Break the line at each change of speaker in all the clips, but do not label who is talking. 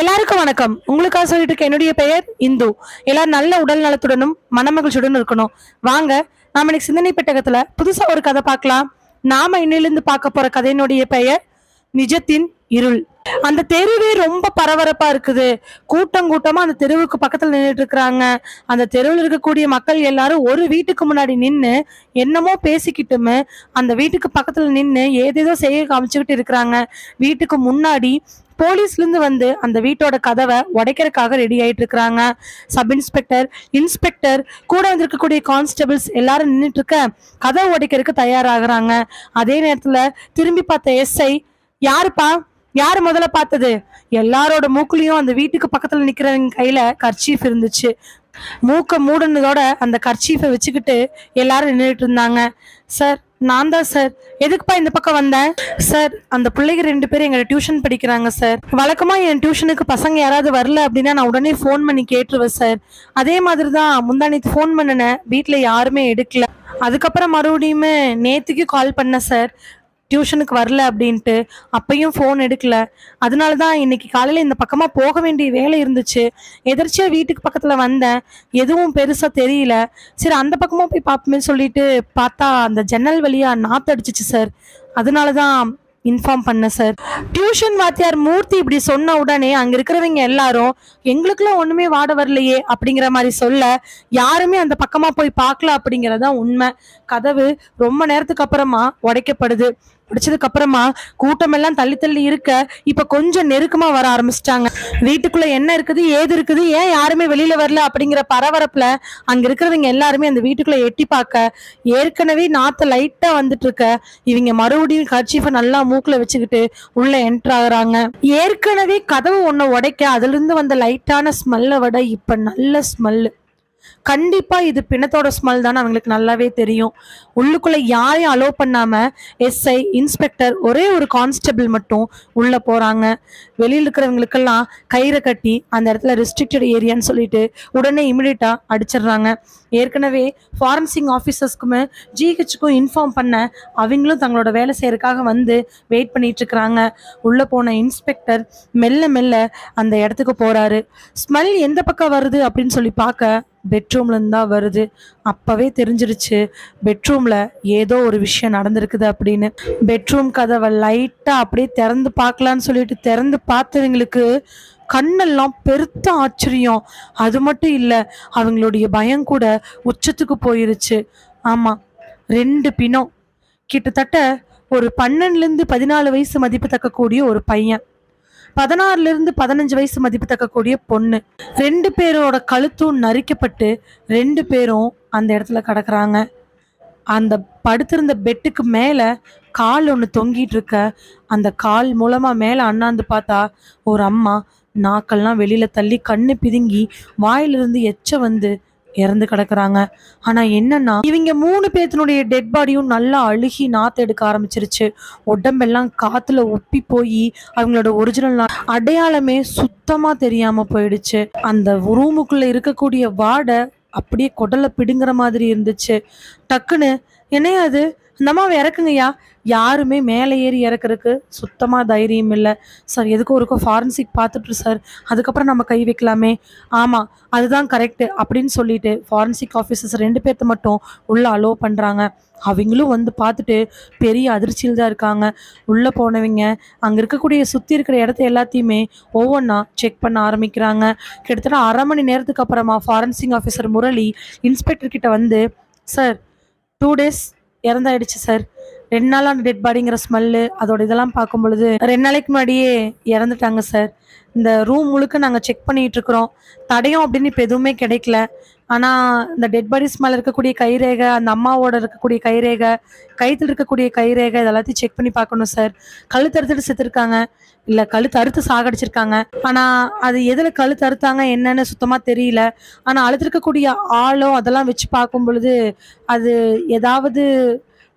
எல்லாருக்கும் வணக்கம். உங்களுக்காக சொல்லிட்டு இருக்க என்னுடைய பெயர் இந்து. எல்லாரும் நல்ல உடல் நலத்துடனும் மனமகிழ்ச்சியுடன் இருக்கணும். வாங்க நாம இன்னைக்கு சிந்தனை பெட்டகத்துல புதுசா ஒரு கதை பார்க்கலாம். நாம இன்னிலிருந்து பார்க்க போற கதையினுடைய பெயர் நிஜத்தின் இருள். அந்த தெருவே ரொம்ப பரபரப்பா இருக்குது. கூட்டம் கூட்டமா அந்த தெருவுக்கு பக்கத்துல நின்றுட்டு இருக்கிறாங்க அந்த தெருவில் இருக்கக்கூடிய மக்கள் எல்லாரும் ஒரு வீட்டுக்கு முன்னாடி நின்று என்னமோ பேசிக்கிட்டுமே அந்த வீட்டுக்கு பக்கத்துல நின்று ஏதேதோ செய்ய காமிச்சுக்கிட்டு இருக்கிறாங்க. வீட்டுக்கு முன்னாடி போலீஸ்லேருந்து வந்து அந்த வீட்டோட கதவை உடைக்கிறதுக்காக ரெடி ஆகிட்டு இருக்கிறாங்க. சப் இன்ஸ்பெக்டர் இன்ஸ்பெக்டர் கூட வந்திருக்கக்கூடிய கான்ஸ்டபிள்ஸ் எல்லாரும் நின்றுட்டு இருக்க கதவை உடைக்கிறதுக்கு தயாராகிறாங்க. அதே நேரத்தில் திரும்பி பார்த்த எஸ்ஐ யாருப்பா? யாரு முதல்ல பார்த்தது? எல்லாரோட மூக்குலயும் அந்த வீட்டுக்கு பக்கத்துல நிக்கிறவங்க கையில கர்ச்சீஃப் இருந்துச்சு. மூக்க மூடுனதோட அந்த கர்ச்சீஃபை வச்சுக்கிட்டு எல்லாரும் நின்றுட்டு இருந்தாங்க. சார் நான் தான் சார். எதுக்குப்பா இந்த பக்கம் வந்தேன் சார் அந்த பிள்ளைங்க ரெண்டு பேரும் எங்களை டியூஷன் படிக்கிறாங்க சார். வழக்கமா என் டியூஷனுக்கு பசங்க யாராவது வரல அப்படின்னா நான் உடனே ஃபோன் பண்ணி கேட்டுருவேன் சார். அதே மாதிரி தான் முந்தானேத்து ஃபோன் பண்ணினேன். வீட்டில் யாருமே எடுக்கல. அதுக்கப்புறம் மறுபடியுமே நேத்துக்கு கால் பண்ணேன் சார். டியூஷனுக்கு வரல அப்படின்ட்டு அப்பயும் ஃபோன் எடுக்கல. அதனால தான் இன்னைக்கு காலையில் இந்த பக்கமாக போக வேண்டிய வேலை இருந்துச்சு. எதிர்ச்சியாக வீட்டுக்கு பக்கத்தில் வந்தேன். எதுவும் பெருசாக தெரியல. சரி அந்த பக்கமாக போய் பார்ப்போமே சொல்லிட்டு பார்த்தா அந்த ஜன்னல் வழியாக நாத்து அடிச்சிச்சு சார் அதனால தான் இன்ஃபார்ம் பண்ணேன் சார் டியூஷன் வாத்தியார் மூர்த்தி இப்படி சொன்ன உடனே அங்க இருக்கிறவங்க எல்லாரும் எங்களுக்குலாம் ஒண்ணுமே வாட வரலையே அப்படிங்கிற மாதிரி சொல்ல யாருமே அந்த பக்கமா போய் பார்க்கல அப்படிங்கறதான் உண்மை. கதவு ரொம்ப நேரத்துக்கு அப்புறமா உடைக்கப்படுது. பிடிச்சதுக்கு அப்புறமா கூட்டம் எல்லாம் தள்ளி தள்ளி இருக்க இப்ப கொஞ்சம் நெருக்கமா வர ஆரம்பிச்சிட்டாங்க. வீட்டுக்குள்ள என்ன இருக்குது ஏது இருக்குது ஏன் யாருமே வெளியில வரல அப்படிங்கிற பரபரப்புல அங்க இருக்கிறவங்க எல்லாருமே அந்த வீட்டுக்குள்ள எட்டி பார்க்க ஏற்கனவே நாத்த லைட்டா வந்துட்டு இருக்க இவங்க மறுபடியும் கர்ச்சீஃபை நல்லா மூக்குல வச்சுக்கிட்டு உள்ள என்டர் ஆகுறாங்க. ஏற்கனவே கதவு ஒண்ணு உடைக்க அதுல இருந்து வந்த லைட்டான ஸ்மெல்லை விட இப்ப நல்ல ஸ்மெல்லு கண்டிப்பாக இது பிணத்தோட ஸ்மெல் தான் அவங்களுக்கு நல்லாவே தெரியும். உள்ளுக்குள்ளே யாரையும் அலோவ் பண்ணாமல் எஸ்ஐ இன்ஸ்பெக்டர் ஒரே ஒரு கான்ஸ்டபிள் மட்டும் உள்ளே போகிறாங்க வெளியில் இருக்கிறவங்களுக்கெல்லாம் கயிறை கட்டி அந்த இடத்துல ரெஸ்ட்ரிக்டட் ஏரியான்னு சொல்லிட்டு உடனே இமிடியட்டாக அடிச்சிடுறாங்க. ஏற்கனவே ஃபாரன்சிங் ஆஃபீஸர்ஸ்க்குமே ஜிஹெச்சுக்கும் இன்ஃபார்ம் பண்ண அவங்களும் தங்களோட வேலை செய்யறதுக்காக வந்து வெயிட் பண்ணிட்டு இருக்கிறாங்க. உள்ளே போன இன்ஸ்பெக்டர் மெல்ல மெல்ல அந்த இடத்துக்கு போகிறாரு ஸ்மெல் எந்த பக்கம் வருது அப்படின்னு சொல்லி பார்க்க பெட்ரூம்லேருந்து தான் வருது. அப்போவே தெரிஞ்சிருச்சு பெட்ரூமில் ஏதோ ஒரு விஷயம் நடந்திருக்குது அப்படின்னு. பெட்ரூம் கதவை லைட்டாக அப்படியே திறந்து பார்க்கலான்னு சொல்லிட்டு திறந்து பார்த்தவங்களுக்கு கண்ணெல்லாம் பெருத்த ஆச்சரியம். அது மட்டும் இல்லை அவங்களுடைய பயம் கூட உச்சத்துக்கு போயிருச்சு. ஆமாம் ரெண்டு பிணம். கிட்டத்தட்ட ஒரு பன்னெண்டுலேருந்து பதினாலு வயசு மதிப்பு தக்கக்கூடிய ஒரு பையன். பதினாறுல இருந்து பதினஞ்சு வயசு மதிப்பு தக்கக்கூடிய பொண்ணு. ரெண்டு பேரோட கழுத்தும் நரிக்கப்பட்டு ரெண்டு பேரும் அந்த இடத்துல கிடக்குறாங்க. அந்த படுத்திருந்த பெட்டுக்கு மேலே கால் ஒன்று தொங்கிட்டு இருக்க அந்த கால் மூலமாக மேலே அண்ணாந்து பார்த்தா ஒரு அம்மா நாக்கள்லாம் வெளியில தள்ளி கண்ணு பிதுங்கி வாயிலிருந்து எச்ச வந்து இறந்து கிடக்குறாங்க. ஆனா என்னன்னா இவங்க மூணு பேத்தினுடைய டெட் பாடியும் நல்லா அழுகி நாத்து எடுக்க ஆரம்பிச்சிருச்சு. உடம்பெல்லாம் காத்துல ஒப்பி போய் அவங்களோட ஒரிஜினல் அடையாளமே சுத்தமா தெரியாம போயிடுச்சு. அந்த ரூமுக்குள்ள இருக்கக்கூடிய வாடை அப்படியே குடலை பிடுங்குற மாதிரி இருந்துச்சு. டக்குன்னு என்னையா அது இந்த அம்மாவை இறக்குங்கய்யா. யாருமே மேலே ஏறி இறக்குறதுக்கு சுத்தமாக தைரியம் இல்லை. சார் எதுக்கும் ஒருக்கும் ஃபாரன்சிக் பார்த்துட்டு சார். அதுக்கப்புறம் நம்ம கை வைக்கலாமே. ஆமாம் அதுதான் கரெக்டு அப்படின்னு சொல்லிட்டு ஃபாரன்சிக் ஆஃபீஸர்ஸ் ரெண்டு பேர்த்த மட்டும் உள்ளே அலோவ் பண்ணுறாங்க அவங்களும் வந்து பார்த்துட்டு பெரிய அதிர்ச்சியில் தான் இருக்காங்க. உள்ளே போனவங்க அங்கே இருக்கக்கூடிய சுற்றி இருக்கிற இடத்த எல்லாத்தையுமே ஒவ்வொன்றா செக் பண்ண ஆரம்பிக்கிறாங்க. கிட்டத்தட்ட அரை மணி நேரத்துக்கு அப்புறமா ஃபாரன்சிக் ஆஃபீஸர் முரளி இன்ஸ்பெக்டர் கிட்ட வந்து சார் டூ டேஸ் இறந்தாயிடுச்சு சார் ரெண்டு நாளான டெட் பாடிங்கிற ஸ்மெல்லு அதோட இதெல்லாம் பார்க்கும் பொழுது ரெண்டு நாளைக்கு முன்னாடியே இறந்துட்டாங்க சார் இந்த ரூம் முழுக்க நாங்கள் செக் பண்ணிட்டு இருக்கிறோம். தடையும் அப்படின்னு இப்போ எதுவுமே கிடைக்கல. ஆனால் இந்த டெட் பாடி ஸ்மெல் இருக்கக்கூடிய கைரேகை அந்த அம்மாவோட இருக்கக்கூடிய கைரேகை கழுத்தில் இருக்கக்கூடிய கைரேகை இது எல்லாத்தையும் செக் பண்ணி பார்க்கணும் சார் கழுத்து அறுத்துட்டு செத்துருக்காங்க. இல்லை கழுத்து அறுத்து சாகடிச்சிருக்காங்க. ஆனால் அது எதில் கழுத்து அறுத்தாங்க என்னன்னு சுத்தமாக தெரியல. ஆனால் அழுத்திருக்கக்கூடிய ஆளோ அதெல்லாம் வச்சு பார்க்கும் பொழுது அது ஏதாவது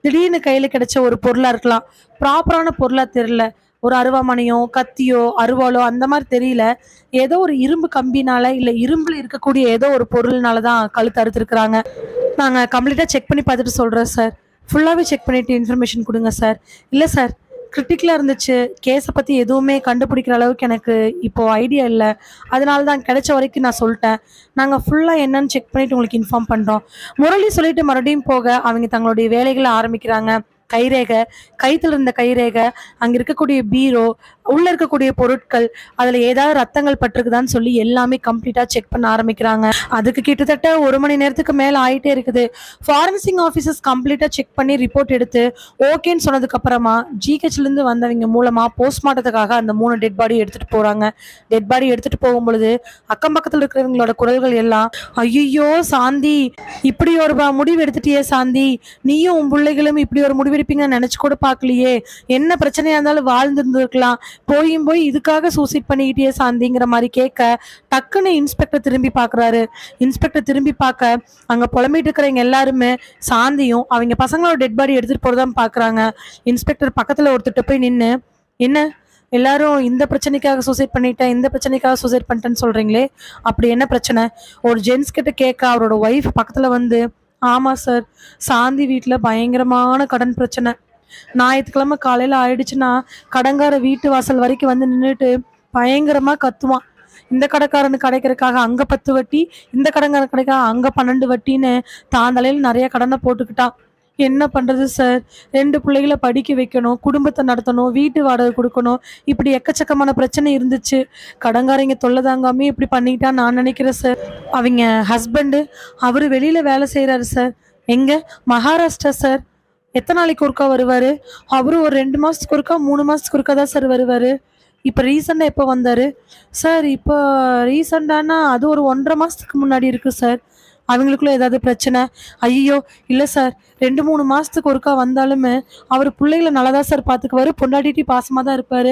திடீர்னு கையில் கிடைச்ச ஒரு பொருளாக இருக்கலாம். ப்ராப்பரான பொருளாக தெரியல. ஒரு அருவாமனையோ கத்தியோ அருவாளோ அந்த மாதிரி தெரியல. ஏதோ ஒரு இரும்பு கம்பினால இல்லை இரும்பில் இருக்கக்கூடிய ஏதோ ஒரு பொருள்னால தான் கழுத்து அறுத்துருக்குறாங்க. நாங்கள் கம்ப்ளீட்டாக செக் பண்ணி பார்த்துட்டு சொல்கிறோம் சார் ஃபுல்லாகவே செக் பண்ணிட்டு இன்ஃபர்மேஷன் கொடுங்க சார் இல்லை சார் கிரிட்டிக்கலாக இருந்துச்சு. கேஸை பற்றி எதுவுமே கண்டுபிடிக்கிற அளவுக்கு எனக்கு இப்போது ஐடியா இல்லை. அதனால தான் கிடைச்ச வரைக்கும் நான் சொல்லிட்டேன். நாங்கள் ஃபுல்லாக என்னன்னு செக் பண்ணிட்டு உங்களுக்கு இன்ஃபார்ம் பண்ணுறோம் முரளி சொல்லிட்டு மறுபடியும் போக அவங்க தங்களுடைய வேலைகளை ஆரம்பிக்கிறாங்க. கைரேகை கைத்தில் இருந்த கைரேகை அங்கே இருக்கக்கூடிய பீரோ உள்ள இருக்கக்கூடிய பொருட்கள் அதில் ஏதாவது ரத்தங்கள் பட்டிருக்குதான்னு சொல்லி எல்லாமே கம்ப்ளீட்டாக செக் பண்ண ஆரம்பிக்கிறாங்க. அதுக்கு கிட்டத்தட்ட ஒரு மணி நேரத்துக்கு மேலே ஆயிட்டே இருக்குது. ஃபாரன்சிங் ஆஃபீஸர்ஸ் கம்ப்ளீட்டாக செக் பண்ணி ரிப்போர்ட் எடுத்து ஓகேன்னு சொன்னதுக்கு அப்புறமா ஜிஹெச்லேருந்து வந்தவங்க மூலமாக போஸ்ட்மார்ட்டத்துக்காக அந்த மூணு டெட் பாடி எடுத்துகிட்டு போகிறாங்க டெட் பாடி எடுத்துகிட்டு போகும் பொழுது அக்கம் பக்கத்தில் இருக்கிறவங்களோட குரல்கள் எல்லாம் ஐயோ சாந்தி இப்படி ஒரு முடிவு எடுத்துட்டியே சாந்தி நீயும் உன் பிள்ளைகளும் இப்படி ஒரு முடிவெடுப்பீங்கன்னு நினைச்சு கூட பார்க்கலையே. என்ன பிரச்சனையா இருந்தாலும் வாழ்ந்துருந்துருக்கலாம். போயும் போய் இதுக்காக சூசைட் பண்ணிக்கிட்டே சாந்திங்கிற மாதிரி கேட்க டக்குன்னு இன்ஸ்பெக்டர் திரும்பி பார்க்குறாரு. இன்ஸ்பெக்டர் திரும்பி பார்க்க அங்க புலம்பிட்டு இருக்கிறவங்க எல்லாருமே சாந்தியும் அவங்க பசங்களோட டெட் பாடி எடுத்துகிட்டு போகிறதா பார்க்குறாங்க. இன்ஸ்பெக்டர் பக்கத்துல ஒருத்தர்கிட்ட போய் நின்று என்ன? எல்லாரும் இந்த பிரச்சனைக்காக சூசைட் பண்ணிட்டேன் இந்த பிரச்சனைக்காக சூசைட் பண்ணிட்டேன்னு சொல்றீங்களே? அப்படி என்ன பிரச்சனை? ஒரு ஜென்ஸ் கிட்ட கேட்க அவரோட ஒய்ஃப் பக்கத்தில் வந்து ஆமாம் சார் சாந்தி வீட்டில் பயங்கரமான கடன் பிரச்சனை. ஞாயிற்றுக்கிழமை காலையில் ஆயிடுச்சுன்னா கடங்கார வீட்டு வாசல் வரைக்கும் வந்து நின்றுட்டு பயங்கரமாக கத்துவான். இந்த கடைக்காரனு கிடைக்கிறதுக்காக அங்கே பத்து வட்டி இந்த கடைக்காரன் கிடைக்க அங்கே பன்னெண்டு வட்டின்னு தான் தலையில் நிறைய கடனை போட்டுக்கிட்டான். என்ன பண்ணுறது சார் ரெண்டு பிள்ளைகளை படிக்க வைக்கணும் குடும்பத்தை நடத்தணும் வீட்டு வாடகை கொடுக்கணும். இப்படி எக்கச்சக்கமான பிரச்சனை இருந்துச்சு. கடங்காரங்க தொல்லை தாங்காமே இப்படி பண்ணிக்கிட்டான்னு நான் நினைக்கிறேன் சார் அவங்க ஹஸ்பண்டு அவர் வெளியில் வேலை செய்கிறாரு சார் எங்கே? மகாராஷ்டிரா சார் எத்தனை நாளைக்கு ஒருக்கா வருவார்? அவரும் ஒரு ரெண்டு மாதத்துக்கு ஒருக்கா மூணு மாதத்துக்கு ஒருக்கா தான் சார் வருவார். இப்போ ரீசெண்டாக எப்போ வந்தார்? சார் இப்போ ரீசெண்டானா அது ஒரு ஒன்றரை மாதத்துக்கு முன்னாடி இருக்குது சார். அவங்களுக்குள்ள ஏதாவது பிரச்சனை? ஐயோ இல்லை சார். ரெண்டு மூணு மாதத்துக்கு ஒருக்கா வந்தாலுமே அவர் பிள்ளைகளை நல்லா தான் சார் பார்த்துக்குவாரு பொண்டாட்டிட்டி பாசமாக தான் இருப்பார்.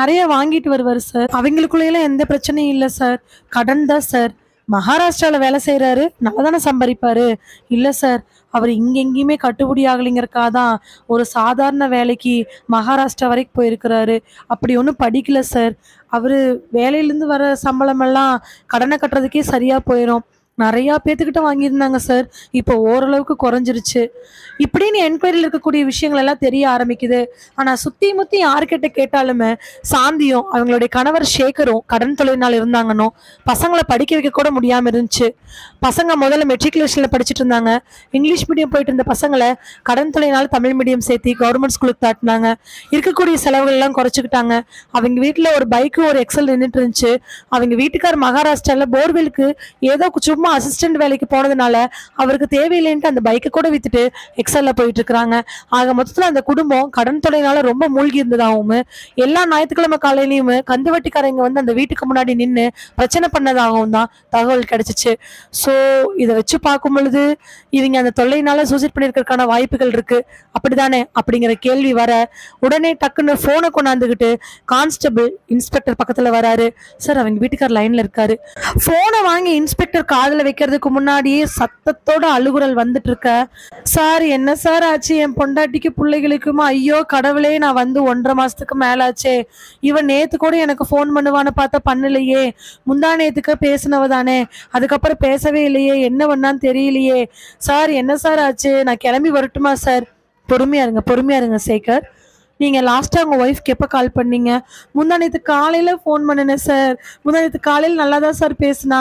நிறைய வாங்கிட்டு வருவார் சார். அவங்களுக்குள்ளேயெல்லாம் எந்த பிரச்சனையும் இல்லை சார். கடன் தான் சார். மகாராஷ்டிராவில் வேலை செய்கிறாரு நல்லா தானே சம்பாதிப்பாரு. இல்லை சார் அவர் இங்கே எங்கேயுமே கட்டுப்படி ஆகலைங்கிறக்காக தான் ஒரு சாதாரண வேலைக்கு மகாராஷ்டிரா வரைக்கும் போயிருக்கிறாரு. அப்படி ஒன்றும் படிக்கல சார். அவர் வேலையிலேருந்து வர சம்பளமெல்லாம் கடனை கட்டுறதுக்கே சரியாக போயிடும் நிறையா பேத்துக்கிட்ட வாங்கியிருந்தாங்க சார் இப்போ ஓரளவுக்கு குறைஞ்சிருச்சு. இப்படின்னு என்கொயரியில் இருக்கக்கூடிய விஷயங்கள் எல்லாம் தெரிய ஆரம்பிக்குது. ஆனால் சுற்றி முற்றி யார்கிட்ட கேட்டாலுமே சாந்தியும் அவங்களுடைய கணவர் சேகரும் கடன் தொழில்னால் இருந்தாங்கன்னோ பசங்களை படிக்க வைக்க கூட முடியாமல் இருந்துச்சு. பசங்க முதல்ல மெட்ரிகுலேஷனில் படிச்சுட்டு இருந்தாங்க. இங்கிலீஷ் மீடியம் போயிட்டு இருந்த பசங்களை கடன் தொழில்னால தமிழ் மீடியம் சேர்த்து கவர்மெண்ட் ஸ்கூலுக்கு தாட்டினாங்க. இருக்கக்கூடிய செலவுகள்லாம் குறைச்சிக்கிட்டாங்க. அவங்க வீட்டில் ஒரு பைக்கு ஒரு எக்ஸல் நின்றுட்டு இருந்துச்சு. அவங்க வீட்டுக்கார் மகாராஷ்டிராவில் போர்வெலுக்கு ஏதோ சும்மா அசிஸ்டன்ட் வேலைக்கு போனதுனால அவருக்கு தேவையில்லைன்ட்டு அந்த பைக்கை கூட வித்துட்டு எக்ஸல்ல போயிட்டு இருக்கிறாங்க. ஆக மொத்தத்தில் அந்த குடும்பம் கடன் தொலைனால ரொம்ப மூழ்கி இருந்ததாகவும் எல்லா ஞாயிற்றுக்கிழமை காலையிலையும் கந்துவட்டிக்காரங்க வந்து அந்த வீட்டுக்கு முன்னாடி நின்று பிரச்சனை பண்ணதாகவும் தான் தகவல் கிடைச்சிச்சு. ஸோ இதை வச்சு பார்க்கும் பொழுது இவங்க அந்த தொல்லையினால சூசைட் பண்ணியிருக்கிறதுக்கான வாய்ப்புகள் இருக்கு. அப்படிதானே அப்படிங்கிற கேள்வி வர உடனே டக்குன்னு ஃபோனை கொண்டாந்துக்கிட்டு கான்ஸ்டபிள் இன்ஸ்பெக்டர் பக்கத்தில் வராரு. சார் அவங்க வீட்டுக்கார் லைன்ல இருக்காரு. ஃபோனை வாங்கி இன்ஸ்பெக்டர் காதுல வைக்கிறதுக்கு முன்னாடியே சத்தத்தோட அழுகுரல் வந்துட்டு இருக்க சார் என்ன சார் ஆச்சு? என் பொண்டாட்டிக்கு பிள்ளைகளுக்குமா? ஐயோ கடவுளே நான் வந்து ஒன்றரை மாசத்துக்கு மேல ஆச்சே இவன் நேத்து கூட எனக்கு ஃபோன் பண்ணுவான்னு பார்த்தா பண்ணலையே. முந்தா நேத்துக்கு பேசினவ தானே. அதுக்கப்புறம் பேசவே இல்லையே. என்ன பண்ணான்னு தெரியலையே. சார் என்ன சார் ஆச்சு? நான் கிளம்பி வரட்டுமா சார்? பொறுமையா இருங்க பொறுமையா இருங்க சேகர். நீங்கள் லாஸ்ட்டாக உங்கள் ஒய்ஃப்க்கு எப்போ கால் பண்ணீங்க? முந்தா நேற்று காலையில் ஃபோன் பண்ணினேன் சார் முந்தா நேற்று காலையில் நல்லா தான் சார் பேசினா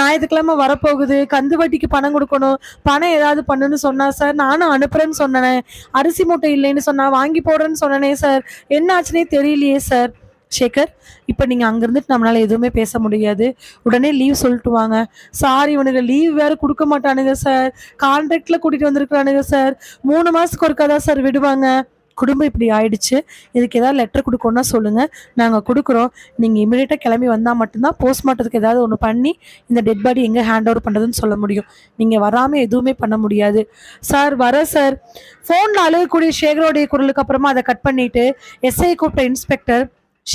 ஞாயிற்றுக்கிழமை வரப்போகுது? கந்து வட்டிக்கு பணம் கொடுக்கணும். பணம் ஏதாவது பண்ணுன்னு சொன்னா சார் நானும் அனுப்புறேன்னு சொன்னேன். அரிசி மூட்டை இல்லைன்னு சொன்னா வாங்கி போடுறேன்னு சொன்னனே சார் என்ன ஆச்சுனே தெரியலையே சார் சேகர் இப்போ நீங்கள் அங்கே இருந்துட்டு நம்மளால் எதுவுமே பேச முடியாது. உடனே லீவ் சொல்லிட்டு வாங்க. சாரி இவனுக்கு லீவ் வேறு கொடுக்க மாட்டானுங்க சார் கான்ட்ராக்டில் கூட்டிகிட்டு வந்திருக்கிறானுங்க சார் மூணு மாதத்துக்கு ஒருக்கா தான் சார் விடுவாங்க. குடும்பம் இப்படி ஆயிடுச்சு இதுக்கு ஏதாவது லெட்டர் கொடுக்கணும்னா சொல்லுங்கள் நாங்கள் கொடுக்குறோம். நீங்கள் இமீடியட்டாக கிளம்பி வந்தால் மட்டும்தான் போஸ்ட்மார்ட்டத்துக்கு ஏதாவது ஒன்று பண்ணி இந்த டெட் பாடி எங்கே ஹேண்ட் ஓவர் பண்ணுறதுன்னு சொல்ல முடியும். நீங்கள் வராமல் எதுவுமே பண்ண முடியாது. சார் வர சார் ஃபோனில் அழுகக்கூடிய சேகரோடைய குரலுக்கு அப்புறமா அதை கட் பண்ணிவிட்டு எஸ்ஐ கூப்பிட்ட இன்ஸ்பெக்டர்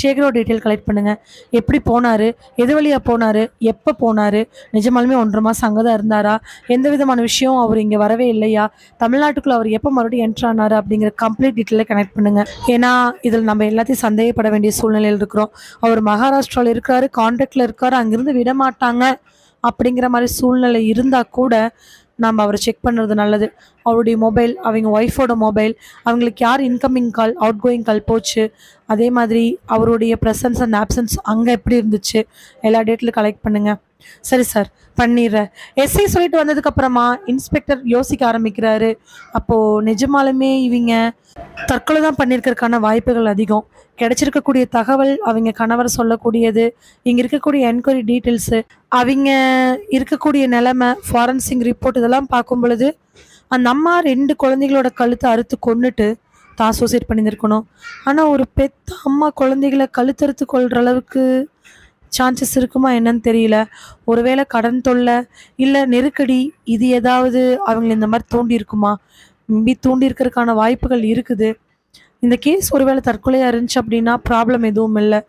சேகரோட டீட்டெயில் கலெக்ட் பண்ணுங்கள் எப்படி போனார்? எது வழியாக போனார்? எப்போ போனார்? நிஜமாலுமே ஒன்றரை மாதம் அங்கே தான் இருந்தாரா? எந்த விதமான விஷயம் அவர் இங்கே வரவே இல்லையா? தமிழ்நாட்டுக்குள்ளே அவர் எப்போ மறுபடியும் என்ட்ரு ஆனார் அப்படிங்கிற கம்ப்ளீட் டீட்டெயிலை கனெக்ட் பண்ணுங்கள் ஏன்னா இதில் நம்ம எல்லாத்தையும் சந்தேகப்பட வேண்டிய சூழ்நிலையில் இருக்கிறோம். அவர் மகாராஷ்டிராவில் இருக்கிறாரு கான்டாக்டில் இருக்கார் அங்கேருந்து விட மாட்டாங்க அப்படிங்கிற மாதிரி சூழ்நிலை இருந்தால் கூட நம்ம அவரை செக் பண்ணுறது நல்லது. அவருடைய மொபைல் அவங்க ஒய்ஃபோட மொபைல் அவங்களுக்கு யார் incoming call outgoing call போச்சு அதே மாதிரி அவருடைய ப்ரெசன்ஸ் அண்ட் ஆப்சன்ஸ் அங்கே எப்படி இருந்துச்சு எல்லா டேட்டில் கலெக்ட் பண்ணுங்கள் சரி சார் பண்ணிடுறேன். எஸ்ஐ சொல்லிட்டு வந்ததுக்கப்புறமா இன்ஸ்பெக்டர் யோசிக்க ஆரம்பிக்கிறாரு. அப்போது நிஜமாலுமே இவங்க தற்கொலை தான் பண்ணியிருக்கிறதுக்கான வாய்ப்புகள் அதிகம். கிடைச்சிருக்கக்கூடிய தகவல் அவங்க கணவர் சொல்லக்கூடியது இங்கே இருக்கக்கூடிய என்கொயரி டீட்டெயில்ஸு அவங்க இருக்கக்கூடிய நிலமை ஃபாரன்சிங் ரிப்போர்ட் இதெல்லாம் பார்க்கும் பொழுது அந்த அம்மா ரெண்டு குழந்தைகளோட கழுத்தை அறுத்து கொன்னுட்டு தான் சூசைட் பண்ணியிருக்கணும் ஆனால் ஒரு பெத்த அம்மா குழந்தைகளை கழுத்தறுத்து கொள்கிற அளவுக்கு சான்சஸ் இருக்குமா என்னன்னு தெரியல. ஒருவேளை கடன் தொல்லை இல்லை நெருக்கடி இது ஏதாவது அவங்களை இந்த மாதிரி தூண்டி இருக்குமா? மேபி தூண்டி இருக்கிறதுக்கான வாய்ப்புகள் இருக்குது. இந்த கேஸ் ஒருவேளை தற்கொலையாக இருந்துச்சு அப்படின்னா ப்ராப்ளம் எதுவும் இல்லை.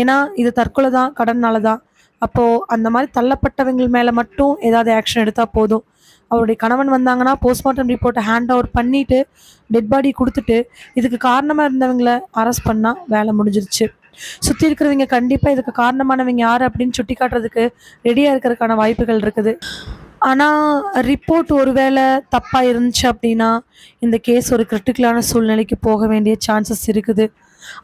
ஏன்னா இது தற்கொலை தான் கடன்னால தான் அப்போது அந்த மாதிரி தள்ளப்பட்டவங்க மேலே மட்டும் ஏதாவது ஆக்ஷன் எடுத்தால் போதும். அவருடைய கணவன் வந்தாங்கன்னா போஸ்ட்மார்ட்டம் ரிப்போர்ட்டை ஹேண்ட் ஓவர் பண்ணிவிட்டு டெட் பாடி கொடுத்துட்டு இதுக்கு காரணமாக இருந்தவங்கள அரெஸ்ட் பண்ணால் வேலை முடிஞ்சிருச்சு. சுற்றி இருக்கிறவங்க கண்டிப்பாக இதுக்கு காரணமானவங்க யார் அப்படின்னு சுட்டி காட்டுறதுக்கு ரெடியாக இருக்கிறதுக்கான வாய்ப்புகள் இருக்குது. ஆனால் ரிப்போர்ட் ஒருவேளை தப்பாக இருந்துச்சு அப்படின்னா இந்த கேஸ் ஒரு கிரிட்டிக்கலான சூழ்நிலைக்கு போக வேண்டிய சான்சஸ் இருக்குது.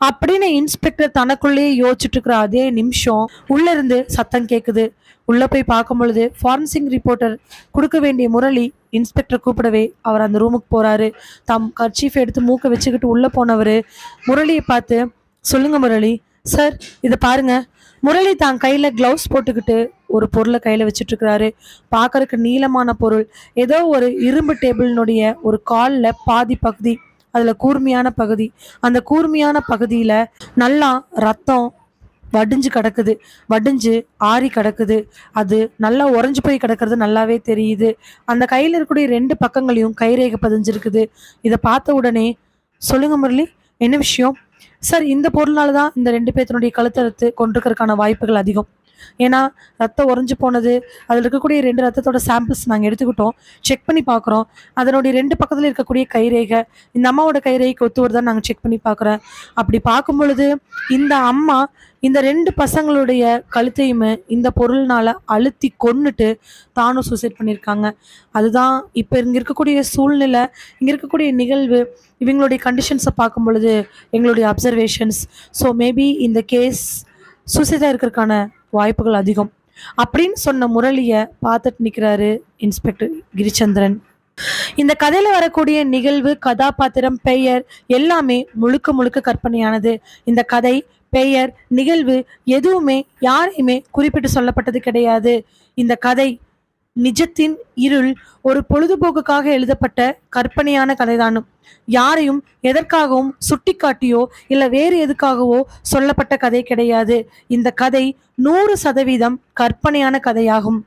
அப்படின்னு இன்ஸ்பெக்டர் தனக்குள்ளேயே யோசிச்சுட்டு இருக்கிற அதே நிமிஷம் உள்ள இருந்து சத்தம் கேட்குது. உள்ள போய் பார்க்கும் பொழுது ஃபாரன்சிங் ரிப்போர்ட்டர் கொடுக்க வேண்டிய முரளி இன்ஸ்பெக்டர் கூப்பிடவே அவர் அந்த ரூமுக்கு போறாரு. தம் கர்ச்சீஃப் எடுத்து மூக்க வச்சுக்கிட்டு உள்ள போனவர் முரளியை பார்த்து சொல்லுங்க முரளி சார் இதை பாருங்க. முரளி தான் கையில கிளவுஸ் போட்டுக்கிட்டு ஒரு பொருளை கையில வச்சுட்டு இருக்கிறாரு பார்க்கறதுக்கு நீளமான பொருள். ஏதோ ஒரு இரும்பு டேபிளினுடைய ஒரு காலில் பாதி பகுதி அதில் கூர்மையான பகுதி. அந்த கூர்மையான பகுதியில் நல்லா ரத்தம் வடிஞ்சு கிடக்குது. வடிஞ்சு ஆறி கிடக்குது. அது நல்லா உறைஞ்சு போய் கிடக்கிறது நல்லாவே தெரியுது. அந்த கையில் இருக்கக்கூடிய ரெண்டு பக்கங்களையும் கைரேகை பதிஞ்சிருக்குது. இதை பார்த்த உடனே சொல்லுங்க முரளி என்ன விஷயம்? சார் இந்த பொருளால தான் இந்த ரெண்டு பேர்த்தினுடைய கழுத்தறுத்து கொண்டிருக்கிறதுக்கான வாய்ப்புகள் அதிகம். ஏன்னா ரத்தம் உறைஞ்சு போனது அதில் இருக்கக்கூடிய ரெண்டு ரத்தத்தோட சாம்பிள்ஸ் நாங்கள் எடுத்துக்கிட்டோம். செக் பண்ணி பார்க்குறோம். அதனுடைய ரெண்டு பக்கத்தில் இருக்கக்கூடிய கைரேகை இந்த அம்மாவோட கைரேகைக்கு ஒத்து வருதான் நாங்கள் செக் பண்ணி பார்க்குறோம் அப்படி பார்க்கும் பொழுது இந்த அம்மா இந்த ரெண்டு பசங்களுடைய கழுத்தையுமே இந்த பொருள்னால அழுத்தி கொன்னுட்டு தானும் சூசைட் பண்ணியிருக்காங்க. அதுதான் இப்போ இங்கே இருக்கக்கூடிய சூழ்நிலை இங்கே இருக்கக்கூடிய நிகழ்வு இவங்களுடைய கண்டிஷன்ஸை பார்க்கும் பொழுது எங்களுடைய அப்சர்வேஷன்ஸ் ஸோ மேபி இந்த கேஸ் சூசைடாக இருக்கிறதுக்கான வாய்ப்புகள் அதிகம். அப்படின்னு சொன்ன முரளியை பார்த்துட்டு நிற்கிறாரு இன்ஸ்பெக்டர் கிரிச்சந்திரன். இந்த கதையில வரக்கூடிய நிகழ்வு கதாபாத்திரம் பெயர் எல்லாமே முழுக்க முழுக்க கற்பனையானது. இந்த கதை பெயர் நிகழ்வு எதுவுமே யாரையுமே குறிப்பிட்டு சொல்லப்பட்டது கிடையாது. இந்த கதை நிஜத்தின் இருள் ஒரு பொழுதுபோக்குக்காக எழுதப்பட்ட கற்பனையான கதைதானும். யாரையும் எதற்காகவும் சுட்டிக்காட்டியோ இல்லை வேறு எதுக்காகவோ சொல்லப்பட்ட கதை கிடையாது. இந்த கதை நூறு சதவீதம் கற்பனையான கதையாகும்.